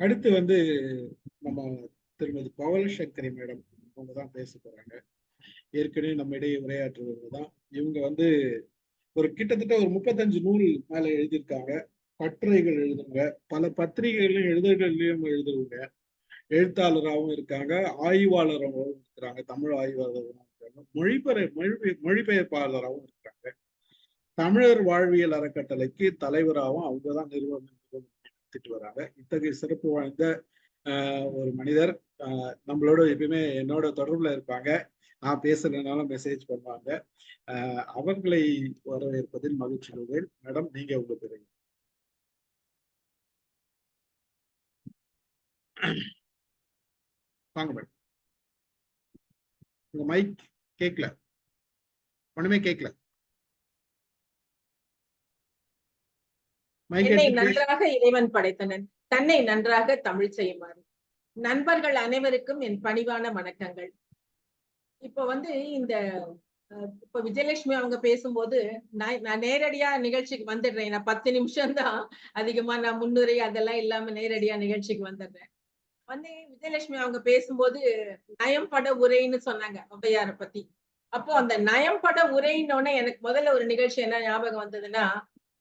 அடுத்து வந்து நம்ம திருமதி பவளசங்கரி மேடம் அவங்க தான் பேச போறாங்க. ஏற்கனவே நம்ம இடையே உரையாற்றுவங்க தான். இவங்க வந்து ஒரு கிட்டத்தட்ட ஒரு முப்பத்தஞ்சு நூல் மேல எழுதியிருக்காங்க. கட்டுரைகள் எழுதுங்க. பல பத்திரிகைகளிலும் எழுதுகளிலும் எழுதுவங்க எழுத்தாளராகவும் இருக்காங்க. ஆய்வாளராகவும் இருக்கிறாங்க. தமிழ் ஆய்வாளராகவும் இருக்காங்க. மொழிபெயர் மொழி மொழிபெயர்ப்பாளராகவும் இருக்காங்க. தமிழர் வாழ்வியல் அறக்கட்டளைக்கு தலைவராகவும் அவங்க தான் நிறுவனம் நடத்திட்டு வராங்க. இத்தகைய சிறப்பு வாய்ந்த ஆஹ் ஒரு மனிதர் ஆஹ் நம்மளோட எப்பயுமே என்னோட தொடர்புல இருப்பாங்க. நான் பேசுறதுனால மெசேஜ் பண்ணுவாங்க. அவர்களை வரவேற்பதில் மகிழ்ச்சி கொள்வேன் மேடம் நீங்க உங்க பேரு வாங்க மேடம். உங்க மைக் கேட்கல ஒண்ணுமே கேட்கல என்னை நன்றாக இறைவன் படைத்தனன். தன்னை நன்றாக தமிழ் செய்யுமாறு. நண்பர்கள் அனைவருக்கும் என் பணிவான வணக்கங்கள். இப்ப வந்து இந்த இப்ப விஜயலட்சுமி அவங்க பேசும்போது நான் நான் நேரடியா நிகழ்ச்சிக்கு வந்துடுறேன். நான் பத்து நிமிஷம் தான் அதிகமா நான் முன்னுரை அதெல்லாம் இல்லாம நேரடியா நிகழ்ச்சிக்கு வந்துடுறேன். வந்து விஜயலட்சுமி அவங்க பேசும்போது நயம் பட உரைன்னு சொன்னாங்க ஔவையாரை பத்தி. அப்போ அந்த நயம் பட உரைன்னொன்னே எனக்கு முதல்ல ஒரு நிகழ்ச்சி என்ன ஞாபகம் வந்ததுன்னா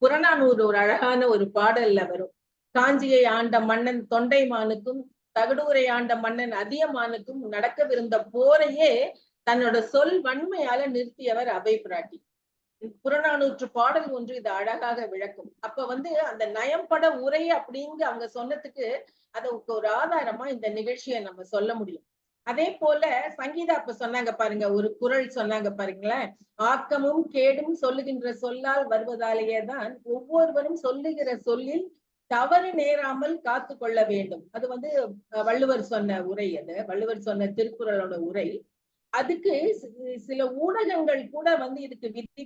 புறநானூறு ஒரு அழகான ஒரு பாடல்ல வரும். காஞ்சியை ஆண்ட மன்னன் தொண்டைமானுக்கும் தகடூரை ஆண்ட மன்னன் அதியமானுக்கும் நடக்கவிருந்த போரையே தன்னோட சொல் வன்மையால நிறுத்தியவர் அவை பிராட்டி. புறநானூற்று பாடல் ஒன்று இது அழகாக விளக்கும். அப்ப வந்து அந்த நயம்பட உரை அப்படிங்க அவங்க சொன்னதுக்கு அதுக்கு ஒரு ஆதாரமா இந்த நிகழ்ச்சியை நம்ம சொல்ல முடியும். அதே போல சங்கீதா அப்ப சொன்னாங்க பாருங்க ஒரு குரல் சொன்னாங்க பாருங்களேன். ஆக்கமும் கேடும் சொல்லுகின்ற சொல்லால் வருவதாலேயே தான் ஒவ்வொருவரும் சொல்லுகிற சொல்லில் தவறு நேராமல் காத்து கொள்ள வேண்டும். அது வந்து வள்ளுவர் சொன்ன உரை அது. வள்ளுவர் சொன்ன திருக்குறளோட உரை. அதுக்கு சில ஊடகங்கள் கூட வந்து இதுக்கு விதி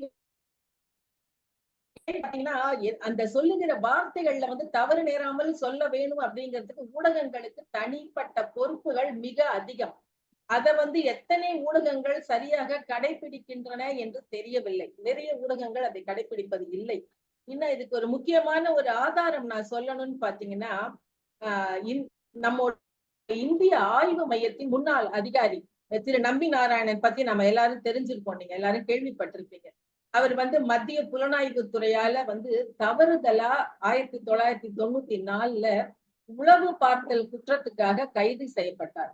பாத்தீங்கன்னா அந்த சொல்லுகிற வார்த்தைகள்ல வந்து தவறு நேராமல் சொல்ல வேணும் அப்படிங்கிறதுக்கு ஊடகங்களுக்கு தனிப்பட்ட பொறுப்புகள் மிக அதிகம். அத வந்து எத்தனை ஊடகங்கள் சரியாக கடைபிடிக்கின்றன என்று தெரியவில்லை. நிறைய ஊடகங்கள் அதை கடைபிடிப்பது இல்லை. இன்னும் இதுக்கு ஒரு முக்கியமான ஒரு ஆதாரம் நான் சொல்லணும்னு பாத்தீங்கன்னா ஆஹ் இந்- இந்திய ஆய்வு மையத்தின் முன்னாள் அதிகாரி திரு நம்பி நாராயணன் பத்தி நம்ம எல்லாரும் தெரிஞ்சிருப்போம். நீங்க எல்லாரும் கேள்விப்பட்டிருப்பீங்க. அவர் வந்து மத்திய புலனாய்வு துறையால வந்து தவறுதலா ஆயிரத்தி தொள்ளாயிரத்தி தொண்ணூத்தி நாலுல உளவு பார்த்தல் குற்றத்துக்காக கைது செய்யப்பட்டார்.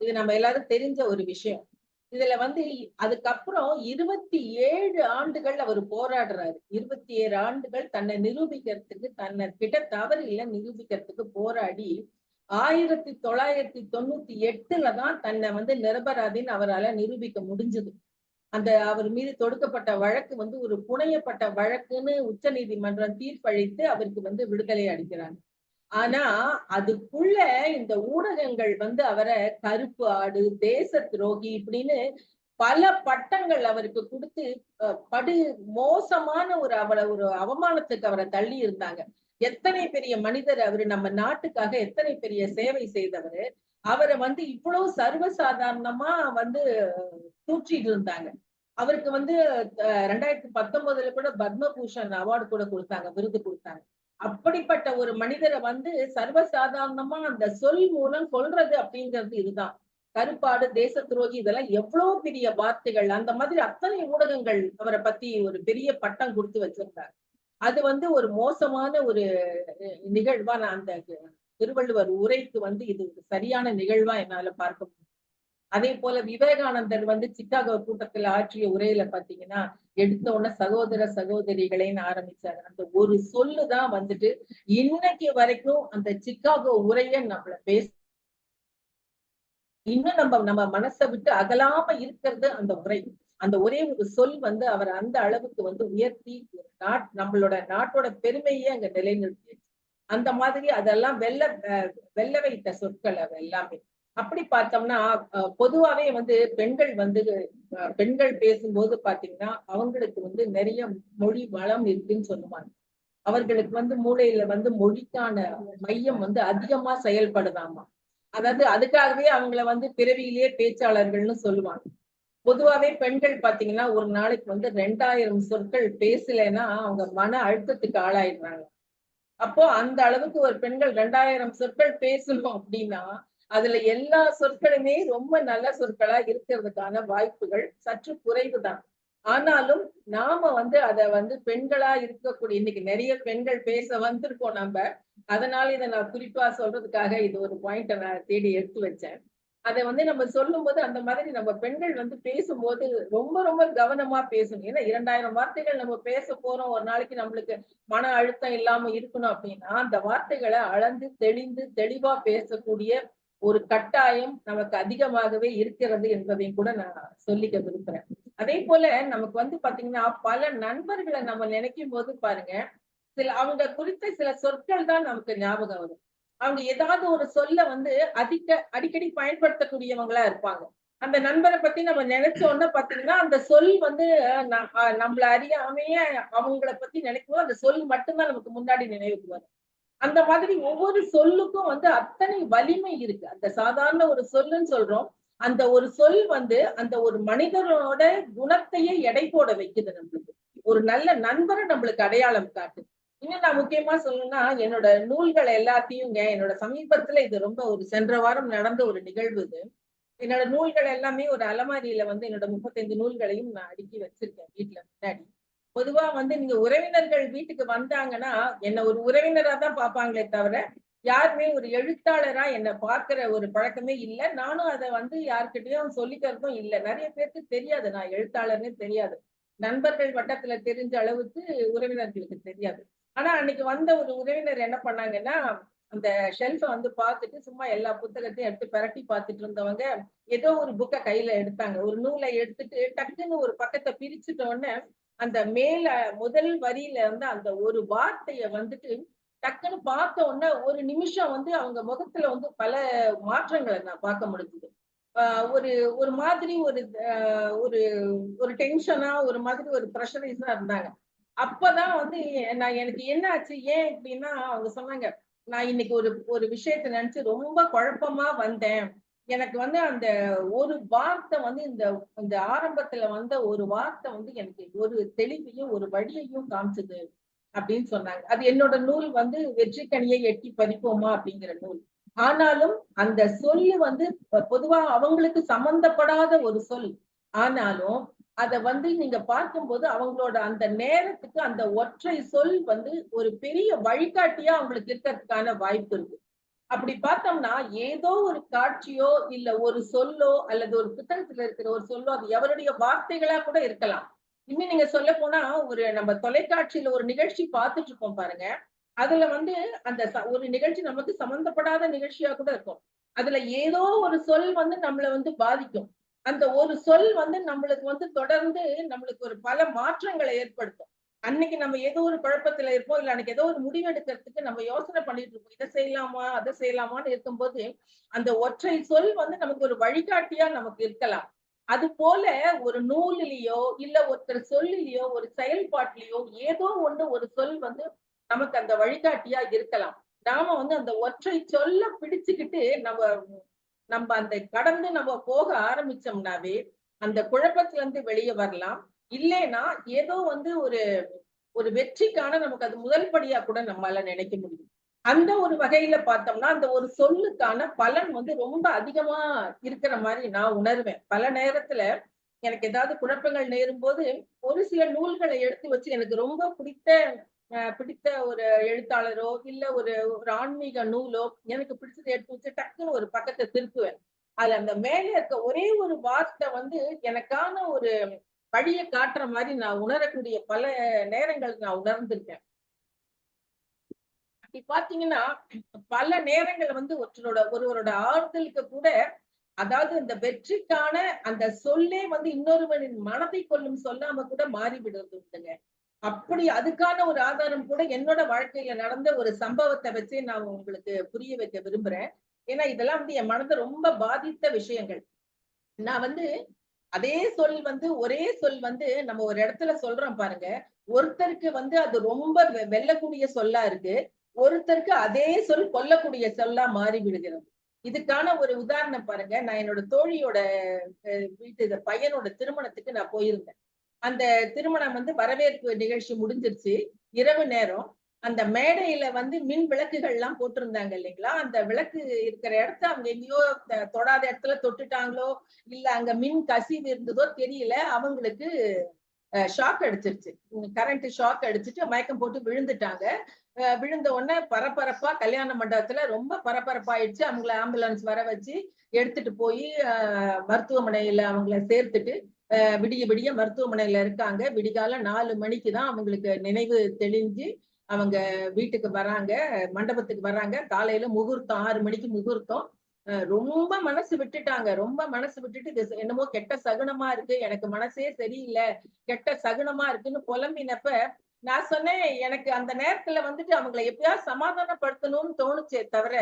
இது நம்ம எல்லாரும் தெரிஞ்ச ஒரு விஷயம். இதுல வந்து அதுக்கப்புறம் இருபத்தி ஏழு ஆண்டுகள் அவர் போராடுறாரு. இருபத்தி ஏழு ஆண்டுகள் தன்னை நிரூபிக்கிறதுக்கு தன்னை கிட்ட தவறு இல்லை நிரூபிக்கிறதுக்கு போராடி ஆயிரத்தி தொள்ளாயிரத்தி தொண்ணூத்தி எட்டுல தான் தன்னை வந்து நிரபராதின்னு அவரால நிரூபிக்க முடிஞ்சது. அந்த அவர் மீது தொடுக்கப்பட்ட வழக்கு வந்து ஒரு புனையப்பட்ட வழக்குன்னு உச்ச நீதிமன்றம் தீர்ப்பளித்து அவருக்கு வந்து விடுதலை அளிக்கிறாங்க ஆனா அதுக்குள்ள இந்த ஊடகங்கள் வந்து அவரை கருப்பு ஆடு தேச துரோகி இப்படின்னு பல பட்டங்கள் அவருக்கு கொடுத்து படு மோசமான ஒரு அவரை ஒரு அவமானத்துக்கு அவரை தள்ளி இருந்தாங்க. எத்தனை பெரிய மனிதர் அவரு நம்ம நாட்டுக்காக எத்தனை பெரிய சேவை செய்தவர் அவரை வந்து இவ்வளவு சர்வசாதாரணமா வந்து தூற்றிட்டு இருந்தாங்க. அவருக்கு வந்து ரெண்டாயிரத்தி பத்தொன்பதுல கூட பத்மபூஷன் அவார்டு கூட கொடுத்தாங்க விருது கொடுத்தாங்க. அப்படிப்பட்ட ஒரு மனிதரை வந்து சர்வசாதாரணமா அந்த சொல் மூலம் சொல்றது அப்படிங்கிறது இதுதான். கருப்பாடு தேச துரோகி இதெல்லாம் எவ்வளவு பெரிய வார்த்தைகள் அந்த மாதிரி அத்தனை ஊடகங்கள் அவரை பத்தி ஒரு பெரிய பட்டம் கொடுத்து வச்சிருந்தாங்க. அது வந்து ஒரு மோசமான ஒரு நிகழ்வா நான் அந்த திருவள்ளுவர் உரைக்கு வந்து இது ஒரு சரியான நிகழ்வா என்னால பார்க்க முடியும். அதே போல விவேகானந்தர் வந்து சிக்காகோ கூட்டத்துல ஆற்றிய உரையில பாத்தீங்கன்னா எடுத்த உடனே சகோதர சகோதரிகளேன்னு ஆரம்பிச்சாரு. அந்த ஒரு சொல்லுதான் வந்துட்டு இன்னைக்கு வரைக்கும் அந்த சிக்காகோ உரைய நம்மள பேச இன்னும் நம்ம நம்ம மனசை விட்டு அகலாம இருக்கிறது அந்த உரை. அந்த ஒரே ஒரு சொல் வந்து அவர் அந்த அளவுக்கு வந்து உயர்த்தி ஒரு நாட் நம்மளோட நாட்டோட பெருமையே அங்க நிலைநிறுத்தி அந்த மாதிரி அதெல்லாம் வெல்ல வெல்ல வைத்த சொற்கள் அது எல்லாமே. அப்படி பார்த்தோம்னா பொதுவாவே வந்து பெண்கள் வந்து பெண்கள் பேசும்போது பாத்தீங்கன்னா அவங்களுக்கு வந்து நிறைய மொழி வளம் இருக்குன்னு சொல்லுவாங்க. அவர்களுக்கு வந்து மூளையில வந்து மொழிக்கான மையம் வந்து அதிகமா செயல்படுதாமா. அதாவது அதுக்காகவே அவங்கள வந்து பிறவியிலேயே பேச்சாளர்கள்னு சொல்லுவாங்க. பொதுவாவே பெண்கள் பாத்தீங்கன்னா ஒரு நாளைக்கு வந்து ரெண்டாயிரம் சொற்கள் பேசலைன்னா அவங்க மன அழுத்தத்துக்கு ஆளாயிடுறாங்க. அப்போ அந்த அளவுக்கு ஒரு பெண்கள் ரெண்டாயிரம் சொற்கள் பேசணும் அப்படின்னா அதுல எல்லா சொற்களுமே ரொம்ப நல்ல சொற்களா இருக்கிறதுக்கான வாய்ப்புகள் சற்று குறைவுதான். ஆனாலும் நாம வந்து அத வந்து பெண்களா இருக்கக்கூடிய இன்னைக்கு நிறைய பெண்கள் பேச வந்திருக்கோம் நம்ம. அதனால இதை நான் குறிப்பா சொல்றதுக்காக இது ஒரு பாயிண்ட நான் தேடி எடுத்து வச்சேன். அதை வந்து நம்ம சொல்லும் போது அந்த மாதிரி நம்ம பெண்கள் வந்து பேசும்போது ரொம்ப ரொம்ப கவனமா பேசணும். ஏன்னா இரண்டாயிரம் வார்த்தைகள் நம்ம பேச போறோம். ஒரு நாளைக்கு நம்மளுக்கு மன அழுத்தம் இல்லாம இருக்கணும் அப்படின்னா அந்த வார்த்தைகளை அளந்து தெளிந்து தெளிவா பேசக்கூடிய ஒரு கட்டாயம் நமக்கு அதிகமாகவே இருக்கிறது என்பதையும் கூட நான் சொல்லிக்க விரும்புறேன். அதே போல நமக்கு வந்து பாத்தீங்கன்னா பல நண்பர்களை நம்ம நினைக்கும் போது பாருங்க சில அவங்க குறித்த சில சொற்கள் தான் நமக்கு ஞாபகம் வரும். அவங்க ஏதாவது ஒரு சொல்ல வந்து அதிக அடிக்கடி பயன்படுத்தக்கூடியவங்களா இருப்பாங்க. அந்த நண்பரை பத்தி நம்ம நினைச்ச உடனே பாத்தீங்கன்னா அந்த சொல் வந்து நம்மள அறியாமையே அவங்கள பத்தி நினைக்கும்போது அந்த சொல் மட்டும்தான் நமக்கு முன்னாடி நினைவுக்கு வரும். அந்த மாதிரி ஒவ்வொரு சொல்லுக்கும் வந்து அத்தனை வலிமை இருக்கு. அந்த சாதாரண ஒரு சொல்லுன்னு சொல்றோம். அந்த ஒரு சொல் வந்து அந்த ஒரு மனிதனோட குணத்தையே எடை போட வைக்குது நம்மளுக்கு. ஒரு நல்ல நண்பரை நம்மளுக்கு அடையாளம் காட்டுது. இன்னும் நான் முக்கியமா சொல்லணும்னா என்னோட நூல்கள் எல்லாத்தையுங்க என்னோட சமீபத்துல இது ரொம்ப ஒரு சென்ற வாரம் நடந்த ஒரு நிகழ்வு இது. என்னோட நூல்கள் எல்லாமே ஒரு அலமாரியில வந்து என்னோட முப்பத்தைந்து நூல்களையும் நான் அடுக்கி வச்சிருக்கேன் வீட்டுல முன்னாடி. பொதுவா வந்து நீங்க உறவினர்கள் வீட்டுக்கு வந்தாங்கன்னா என்ன ஒரு உறவினரா தான் பார்ப்பாங்களே தவிர யாருமே ஒரு எழுத்தாளரா என்னை பார்க்கிற ஒரு பழக்கமே இல்லை. நானும் அதை வந்து யாருக்கிட்டையும் சொல்லிக்கிறதும் இல்லை. நிறைய பேருக்கு தெரியாது. நான் எழுத்தாளர்னே தெரியாது. நண்பர்கள் வட்டத்துல தெரிஞ்ச அளவுக்கு உறவினர்களுக்கு தெரியாது. ஆனா அன்னைக்கு வந்த ஒரு உறவினர் என்ன பண்ணாங்கன்னா அந்த ஷெல்ஃபை வந்து பார்த்துட்டு சும்மா எல்லா புத்தகத்தையும் எடுத்து பரட்டி பார்த்துட்டு இருந்தவங்க ஏதோ ஒரு புக்கை கையில எடுத்தாங்க. ஒரு நூலை எடுத்துட்டு டக்குன்னு ஒரு பக்கத்தை பிரிச்சுட்டோடனே அந்த மேல முதல் வரியில இருந்து அந்த ஒரு வார்த்தைய வந்துட்டு டக்குன்னு பார்த்த உடனே ஒரு நிமிஷம் வந்து அவங்க முகத்துல வந்து பல மாற்றங்களை நான் பார்க்க முடிஞ்சது. ஒரு ஒரு மாதிரி ஒரு ஒரு ஒரு டென்ஷனா ஒரு மாதிரி ஒரு ப்ரெஷரைஸா இருந்தாங்க. அப்பதான் வந்து நான் எனக்கு என்ன ஆச்சு ஏன் அப்படின்னா அவங்க சொன்னாங்க நான் இன்னைக்கு ஒரு ஒரு விஷயத்த நினைச்சு ரொம்ப குழப்பமா வந்தேன். எனக்கு வந்து அந்த ஒரு வார்த்தை வந்து இந்த இந்த ஆரம்பத்துல வந்த ஒரு வார்த்தை வந்து எனக்கு ஒரு தெளிவையும் ஒரு வழியையும் காமிச்சது அப்படின்னு சொன்னாங்க. அது என்னோட நூல் வந்து வெற்றிக்கனியை எட்டி பதிப்போமா அப்படிங்கிற நூல். ஆனாலும் அந்த சொல்லு வந்து பொதுவா அவங்களுக்கு சம்பந்தப்படாத ஒரு சொல். ஆனாலும் அத வந்து நீங்க பார்க்கும்போது அவங்களோட அந்த நேரத்துக்கு அந்த ஒற்றை சொல் வந்து ஒரு பெரிய வழிகாட்டியா அவங்களுக்கு இருக்கிறதுக்கான வாய்ப்பு இருக்கு. அப்படி பார்த்தோம்னா ஏதோ ஒரு காட்சியோ இல்ல ஒரு சொல்லோ அல்லது ஒரு புத்தகத்துல இருக்கிற ஒரு சொல்லோ அது எவருடைய வார்த்தைகளா கூட இருக்கலாம். இன்னும் நீங்க சொல்ல போனா ஒரு நம்ம தொலைக்காட்சியில ஒரு நிகழ்ச்சி பார்த்துட்டு இருக்கோம் பாருங்க. அதுல வந்து அந்த ஒரு நிகழ்ச்சி நமக்கு சம்பந்தப்படாத நிகழ்ச்சியா கூட இருக்கும். அதுல ஏதோ ஒரு சொல் வந்து நம்மளை வந்து பாதிக்கும். அந்த ஒரு சொல் வந்து நம்மளுக்கு வந்து தொடர்ந்து நம்மளுக்கு ஒரு பல மாற்றங்களை ஏற்படுத்தும். அன்னைக்கு நம்ம ஏதோ ஒரு குழப்பத்துல இருப்போம். இல்ல அன்னைக்கு ஏதோ ஒரு முடிவெடுக்கிறதுக்கு நம்ம யோசனை பண்ணிட்டு இருப்போம். இதை செய்யலாமா அதை செய்யலாமான்னு இருக்கும்போது அந்த ஒற்றை சொல் வந்து நமக்கு ஒரு வழிகாட்டியா நமக்கு இருக்கலாம். அது போல ஒரு நூலிலேயோ இல்ல ஒருத்தர் சொல்லிலேயோ ஒரு செயல்பாட்டிலேயோ ஏதோ ஒண்ணு ஒரு சொல் வந்து நமக்கு அந்த வழிகாட்டியா இருக்கலாம். நாம வந்து அந்த ஒற்றை சொல்ல பிடிச்சுக்கிட்டு நம்ம நம்ம அந்த கடந்து நம்ம போக ஆரம்பிச்சோம்னாவே அந்த குழப்பத்துல இருந்து வெளியே வரலாம். இல்லைன்னா ஏதோ வந்து ஒரு ஒரு வெற்றிக்கான நமக்கு அது முதல் படியா கூட நம்மளால நினைக்க முடியும். அந்த ஒரு வகையில பார்த்தோம்னா அந்த ஒரு சொல்லுக்கான பலன் வந்து ரொம்ப அதிகமா இருக்கிற மாதிரி நான் உணர்வேன். பல நேரத்துல எனக்கு ஏதாவது குழப்பங்கள் நேரும் போது ஒரு சில நூல்களை எடுத்து வச்சு எனக்கு ரொம்ப பிடித்த பிடித்த ஒரு எழுத்தாளரோ இல்ல ஒரு ஒரு ஆன்மீக நூலோ எனக்கு பிடிச்சதை எடுத்து வச்சு டக்குன்னு ஒரு பக்கத்தை திருப்புவேன். அதுல அந்த மேலே இருக்க ஒரே ஒரு வார்த்தை வந்து எனக்கான ஒரு வழியை காட்டுற மாதிரி நான் உணரக்கூடிய பல நேரங்கள் நான் உணர்ந்திருக்கேன். அப்படி பாத்தீங்கன்னா பல நேரங்கள் வந்து ஒருத்தரோட ஒருவரோட ஆறுதலுக்கு கூட அதாவது இந்த வெற்றிக்கான அந்த சொல்லே வந்து இன்னொருவனின் மனதை கொள்ளும் சொல்லாம கூட மாறிவிடுறது உண்டுங்க. அப்படி அதுக்கான ஒரு ஆதாரம் கூட என்னோட வாழ்க்கையில நடந்த ஒரு சம்பவத்தை வச்சு நான் உங்களுக்கு புரிய வைக்க விரும்புறேன். ஏன்னா இதெல்லாம் வந்து என் மனதை ரொம்ப பாதித்த விஷயங்கள். நான் வந்து அதே சொல் வந்து ஒரே சொல் வந்து நம்ம ஒரு இடத்துல சொல்றோம் பாருங்க. ஒருத்தருக்கு வந்து அது ரொம்ப வெல்லக்கூடிய சொல்லா இருக்கு. ஒருத்தருக்கு அதே சொல் கொல்லக்கூடிய சொல்லா மாறி விடுகிறது. இதுக்கான ஒரு உதாரணம் பாருங்க. நான் என்னோட தோழியோட வீட்டு பையனோட திருமணத்துக்கு நான் போயிருந்தேன். அந்த திருமணம் வந்து வரவேற்பு நிகழ்ச்சி முடிஞ்சிருச்சு. இரவு நேரம். அந்த மேடையில வந்து மின் விளக்குகள் எல்லாம் போட்டிருந்தாங்க இல்லைங்களா? அந்த விளக்கு இருக்கிற இடத்த அவங்க எங்கேயோ தொடாத இடத்துல தொட்டுட்டாங்களோ இல்ல அங்க மின் கசிவு இருந்ததோ தெரியல அவங்களுக்கு ஷாக் அடிச்சிருச்சு. கரண்ட் ஷாக் அடிச்சுட்டு மயக்கம் போட்டு விழுந்துட்டாங்க. விழுந்த உடனே பரபரப்பா கல்யாண மண்டபத்துல ரொம்ப பரபரப்பாயிடுச்சு. அவங்கள ஆம்புலன்ஸ் வர வச்சு எடுத்துட்டு போய் மருத்துவமனையில அவங்கள சேர்த்துட்டு விடிய விடிய மருத்துவமனையில இருக்காங்க. விடிகால நாலு மணிக்கு தான் அவங்களுக்கு நினைவு தெளிஞ்சு அவங்க வீட்டுக்கு வராங்க. மண்டபத்துக்கு வராங்க. காலையில முகூர்த்தம் ஆறு மணிக்கு முகூர்த்தம். ரொம்ப மனசு விட்டுட்டாங்க. ரொம்ப மனசு விட்டுட்டு இது என்னமோ கெட்ட சகுனமா இருக்கு. எனக்கு மனசே சரியில்லை. கெட்ட சகுனமா இருக்குன்னு புலம்பினப்ப நான் சொன்னேன் எனக்கு அந்த நேரத்துல வந்துட்டு அவங்கள எப்படியாவது சமாதானப்படுத்தணும்னு தோணுச்சே தவிர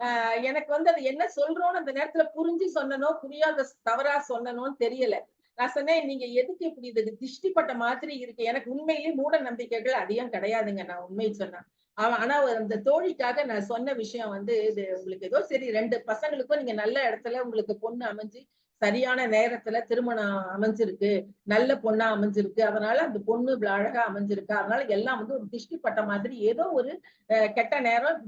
ஆஹ் எனக்கு வந்து அது என்ன சொல்றோம்னு அந்த நேரத்துல புரிஞ்சு சொன்னனோ புரியாத தவறா சொன்னனோன்னு தெரியல. நான் சொன்னேன் நீங்க எதுக்கு இப்படி இது திஷ்டிப்பட்ட மாதிரி இருக்கு? எனக்கு உண்மையிலேயே மூட நம்பிக்கைகள் அதிகம் கிடையாதுங்க நான் உண்மை சொன்னேன் அவன் ஆனா அந்த தோழிக்காக நான் சொன்ன விஷயம் வந்து இது உங்களுக்கு ஏதோ சரி ரெண்டு பசங்களுக்கும் நீங்க நல்ல இடத்துல உங்களுக்கு பொண்ணு அமைஞ்சு சரியான நேரத்துல திருமணம் அமைஞ்சிருக்கு நல்ல பொண்ணா அமைஞ்சிருக்கு அதனால அந்த பொண்ணு இவ்வளவு அழகா அமைஞ்சிருக்கு அதனால எல்லாம் வந்து ஒரு திஷ்டிப்பட்ட மாதிரி ஏதோ ஒரு அஹ், கெட்ட நேரம்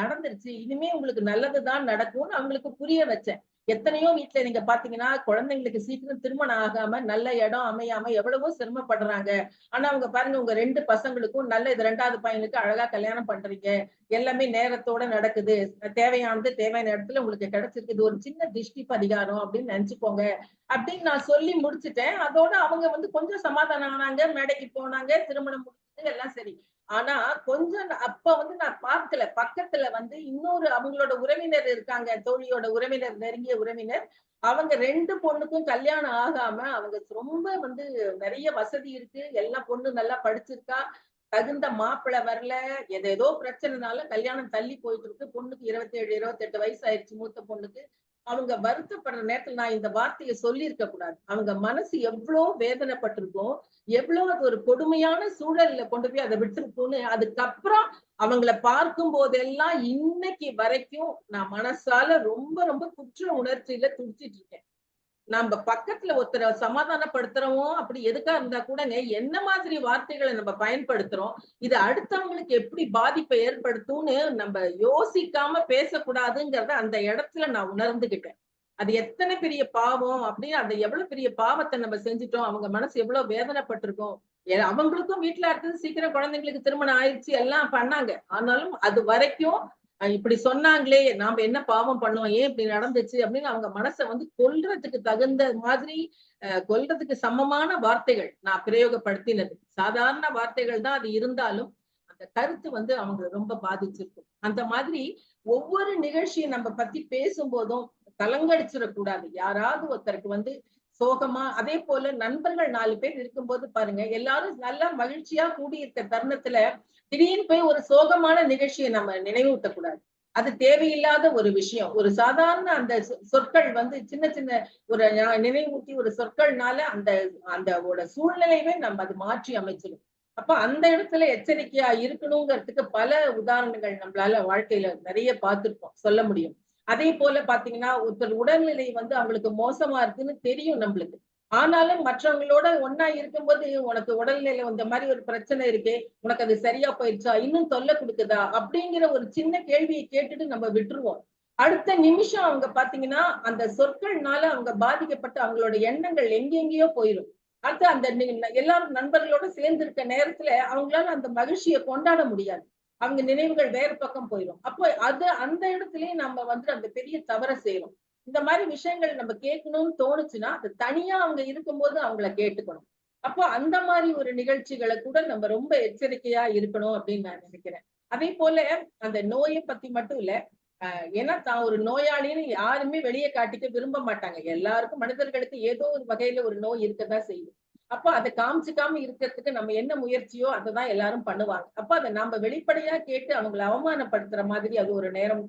நடந்துருச்சு இனிமே உங்களுக்கு நல்லதுதான் நடக்கும்னு அவங்களுக்கு புரிய வச்சேன். எத்தனையோ வீட்டுல நீங்க பாத்தீங்கன்னா குழந்தைங்களுக்கு சீக்கிரம் திருமணம் ஆகாம நல்ல இடம் அமையாம எவ்வளவோ சிரமப்படுறாங்க. ஆனா அவங்க பாருங்க உங்க ரெண்டு பசங்களுக்கும் நல்ல இது ரெண்டாவது பையனுக்கு அழகா கல்யாணம் பண்றீங்க. எல்லாமே நேரத்தோட நடக்குது. தேவையானது தேவையான இடத்துல உங்களுக்கு கிடைச்சிருக்கு. இது ஒரு சின்ன திஷ்டி பரிகாரம் அப்படின்னு நினைச்சுக்கோங்க. அப்படின்னு நான் சொல்லி முடிச்சுட்டேன். அதோட அவங்க வந்து கொஞ்சம் சமாதானம் ஆனாங்க. மேடைக்கு போனாங்க. திருமணம் முடிச்சது எல்லாம் சரி. ஆனா கொஞ்சம் அப்ப வந்து நான் பார்க்கல. பக்கத்துல வந்து இன்னொரு அவங்களோட உறவினர் இருக்காங்க. தோழியோட உறவினர் நெருங்கிய உறவினர். அவங்க ரெண்டு பொண்ணுக்கும் கல்யாணம் ஆகாம அவங்க ரொம்ப வந்து நிறைய வசதி இருக்கு. எல்லா பொண்ணு நல்லா படிச்சிருக்கா. தகுந்த மாப்பிள்ளை வரல. ஏதேதோ பிரச்சனைனால கல்யாணம் தள்ளி போயிட்டு இருக்கு. பொண்ணுக்கு இருபத்தி ஏழு இருபத்தி எட்டு வயசு ஆயிடுச்சு மூத்த பொண்ணுக்கு. அவங்க வருத்தப்படுற நேரத்துல நான் இந்த வார்த்தையை சொல்லியிருக்க கூடாது. அவங்க மனசு எவ்வளவு வேதனைப்பட்டிருக்கும் எவ்வளவு அது ஒரு கொடுமையான சூழல்ல கொண்டு போய் அதை விட்டுருக்கும்னு அதுக்கப்புறம் அவங்கள பார்க்கும் போதெல்லாம் இன்னைக்கு வரைக்கும் நான் மனசால ரொம்ப ரொம்ப குற்ற உணர்ச்சியில துடிச்சிட்டு இருக்கேன். நம்ம பக்கத்துல ஒருத்தரை சமாதானப்படுத்துறோம் அப்படி எதுக்கா இருந்தா கூடங்க என்ன மாதிரி வார்த்தைகளை நம்ம பயன்படுத்துறோம் இது அடுத்தவங்களுக்கு எப்படி பாதிப்பை ஏற்படுத்தும்னு நம்ம யோசிக்காம பேசக்கூடாதுங்கிறத அந்த இடத்துல நான் உணர்ந்துகிட்டேன். அது எத்தனை பெரிய பாவம் அப்படின்னு அந்த எவ்வளவு பெரிய பாவத்தை நம்ம செஞ்சுட்டோம் அவங்க மனசு எவ்வளவு வேதனைப்பட்டிருக்கோம் அவங்களுக்கும் வீட்டுல இருக்கிறது சீக்கிரம் குழந்தைங்களுக்கு திருமணம் ஆயிடுச்சு எல்லாம் பண்ணாங்க. ஆனாலும் அது வரைக்கும் இப்படி சொன்னாங்களே நாம என்ன பாவம் பண்ணுவோம் ஏன் இப்படி நடந்துச்சு அப்படின்னு அவங்க மனசை வந்து கொல்றதுக்கு தகுந்த மாதிரி அஹ், கொல்றதுக்கு சமமான வார்த்தைகள் நான் பிரயோகப்படுத்தினது. சாதாரண வார்த்தைகள் தான் அது இருந்தாலும் அந்த கருத்து வந்து அவங்க ரொம்ப பாதிச்சிருக்கும். அந்த மாதிரி ஒவ்வொரு நிகழ்ச்சியை நம்ம பத்தி பேசும்போதும் கலங்கடிச்சிடக்கூடாது. யாராவது ஒருத்தருக்கு வந்து சோகமா அதே போல நண்பர்கள் நாலு பேர் இருக்கும்போது பாருங்க எல்லாரும் நல்லா மகிழ்ச்சியா கூடி இருக்க தருணத்துல திடீர்னு போய் ஒரு சோகமான நிகழ்ச்சியை நம்ம நினைவூட்டக்கூடாது. அது தேவையில்லாத ஒரு விஷயம். ஒரு சாதாரண அந்த சொ- சொற்கள் வந்து சின்ன சின்ன ஒரு நினைவூட்டி ஒரு சொற்கள்னால அந்த அந்த ஒரு சூழ்நிலையவே நம்ம அது மாற்றி அமைச்சிடும் அப்ப அந்த இடத்துல எச்சரிக்கையா இருக்கணுங்கிறதுக்கு பல உதாரணங்கள் நம்மளால வாழ்க்கையில நிறைய பார்த்திருப்போம். சொல்ல முடியும். அதே போல பாத்தீங்கன்னா ஒருத்தர் உடல்நிலை வந்து அவங்களுக்கு மோசமா இருக்குன்னு தெரியும் நம்மளுக்கு. ஆனாலும் மற்றவங்களோட ஒன்னா இருக்கும்போது உனக்கு உடல்நிலை இந்த மாதிரி ஒரு பிரச்சனை இருக்கே உனக்கு அது சரியா போயிடுச்சா இன்னும் தொல்லை கொடுக்குதா அப்படிங்கிற ஒரு சின்ன கேள்வியை கேட்டுட்டு நம்ம விட்டுருவோம். அடுத்த நிமிஷம் அவங்க பாத்தீங்கன்னா அந்த சொற்கள்னால அவங்க பாதிக்கப்பட்டு அவங்களோட எண்ணங்கள் எங்கெங்கேயோ போயிடும் அடுத்து அந்த எல்லாரும் நண்பர்களோட சேர்ந்து இருக்க நேரத்துல அவங்களால அந்த மகிழ்ச்சியை கொண்டாட முடியாது. அவங்க நினைவுகள் வேற பக்கம் போயிடும் அப்போ அது அந்த இடத்துலயே நம்ம வந்து அந்த பெரிய தவற செய்யறோம். இந்த மாதிரி விஷயங்கள் நம்ம கேட்கணும்னு தோணுச்சுன்னா அது தனியா அவங்க இருக்கும்போது அவங்கள கேட்டுக்கணும். அப்போ அந்த மாதிரி ஒரு நிகழ்ச்சிகளை கூட நம்ம ரொம்ப எச்சரிக்கையா இருக்கணும் அப்படின்னு நான் நினைக்கிறேன். அதே போல அந்த நோயை பத்தி மட்டும் இல்ல ஆஹ் ஏன்னா தான் ஒரு நோயாளின்னு யாருமே வெளியே காட்டிக்க விரும்ப மாட்டாங்க. எல்லாருக்கும் மனிதர்களுக்கு ஏதோ ஒரு வகையில ஒரு நோய் இருக்கதான் செய்யும். அப்போ அதை காமிச்சுக்காம இருக்கிறதுக்கு நம்ம என்ன முயற்சியோ அதைதான் எல்லாரும் பண்ணுவாங்க. அப்ப அதை நாம வெளிப்படையா கேட்டு அவங்களை அவமானப்படுத்துற மாதிரி அது ஒரு நேரம்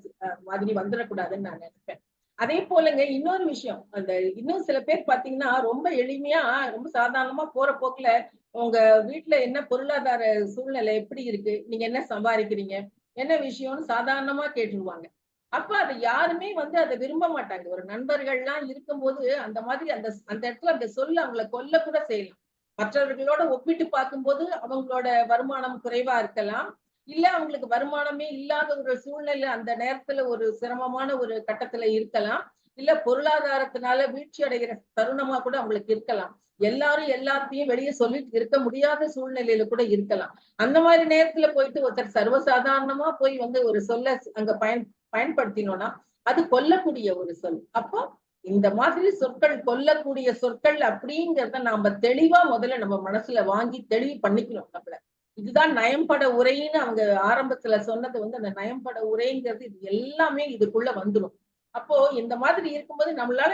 மாதிரி வந்துடக்கூடாதுன்னு நான் நினைப்பேன். அதே போலங்க இன்னொரு விஷயம். அந்த இன்னும் சில பேர் பாத்தீங்கன்னா ரொம்ப எளிமையா ரொம்ப சாதாரணமா போற போக்குல உங்க வீட்டுல என்ன பொருளாதார சூழ்நிலை எப்படி இருக்கு? நீங்க என்ன சம்பாதிக்கிறீங்க? என்ன விஷயம்னு சாதாரணமா கேட்டுருவாங்க. அப்ப அதை யாருமே வந்து அதை விரும்ப மாட்டாங்க. ஒரு நண்பர்கள்லாம் இருக்கும்போது அந்த மாதிரி அந்த அந்த இடத்துல அந்த சொல்ல அவங்கள கொல்ல கூட செய்யலாம். மற்றவர்களோட ஒப்பிட்டு பார்க்கும்போது அவங்களோட வருமானம் குறைவா இருக்கலாம். இல்ல அவங்களுக்கு வருமானமே இல்லாத ஒரு சூழ்நிலை அந்த நேரத்துல ஒரு சிரமமான ஒரு கட்டத்துல இருக்கலாம். இல்ல பொருளாதாரத்தினால வீழ்ச்சி அடைகிற தருணமா கூட அவங்களுக்கு இருக்கலாம். எல்லாரும் எல்லாத்தையும் வெளியே சொல்லிட்டு இருக்க முடியாத சூழ்நிலையில கூட இருக்கலாம். அந்த மாதிரி நேரத்துல போயிட்டு ஒருத்தர் சர்வசாதாரணமா போய் வந்து ஒரு சொல்ல அங்க பயன் பயன்படுத்தினோம்னா அது கொல்லக்கூடிய ஒரு சொல். அப்போ இந்த மாதிரி சொற்கள் கொல்லக்கூடிய சொற்கள் அப்படிங்கிறத நாம தெளிவா முதல்ல நம்ம மனசுல வாங்கி தெளிவு பண்ணிக்கணும் நம்மள. இதுதான் நயம்பட உரைன்னு அவங்க ஆரம்பத்துல சொன்னது வந்து அந்த நயம்பட உரைங்கிறது இது எல்லாமே இதுக்குள்ள வந்துடும் அப்போ இந்த மாதிரி இருக்கும்போது நம்மளால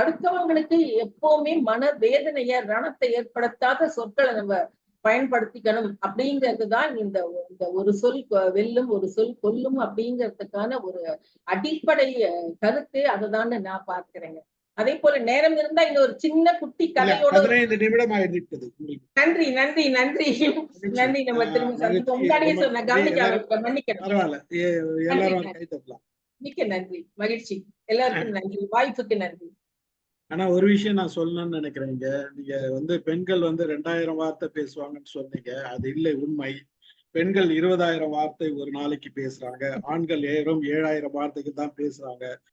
அடுத்தவங்களுக்கு எப்பவுமே மன வேதனைய ரணத்தை ஏற்படுத்தாத சொற்களை நம்ம பயன்படுத்திக்கணும் அப்படிங்கிறது தான் இந்த இந்த ஒரு சொல் வெல்லும் ஒரு சொல் கொல்லும் அப்படிங்கிறதுக்கான ஒரு அடிப்படை கருத்து அதுதான் நான் பார்க்கிறேங்க. அதே போல நேரம் இருந்தா இன்னொரு சின்ன குட்டி கதையோட நன்றி நன்றி நன்றி. நன்றி நம்ம திரும்ப சந்திப்போம். முன்னாடியே சொன்ன கவனிக்க தட்டலாம் மிக்க நன்றி. மகிழ்ச்சி. எல்லாருக்கும் நன்றி. வாய்ப்புக்கு நன்றி. ஆனா ஒரு விஷயம் நான் சொல்லணும்னு நினைக்கிறேங்க. நீங்க வந்து பெண்கள் வந்து ரெண்டாயிரம் வார்த்தை பேசுவாங்கன்னு சொன்னீங்க. அது இல்லை உண்மை. பெண்கள் இருபதாயிரம் வார்த்தை ஒரு நாளைக்கு பேசுறாங்க. ஆண்கள் ஏறும் ஏழாயிரம் வார்த்தைக்கு தான் பேசுறாங்க.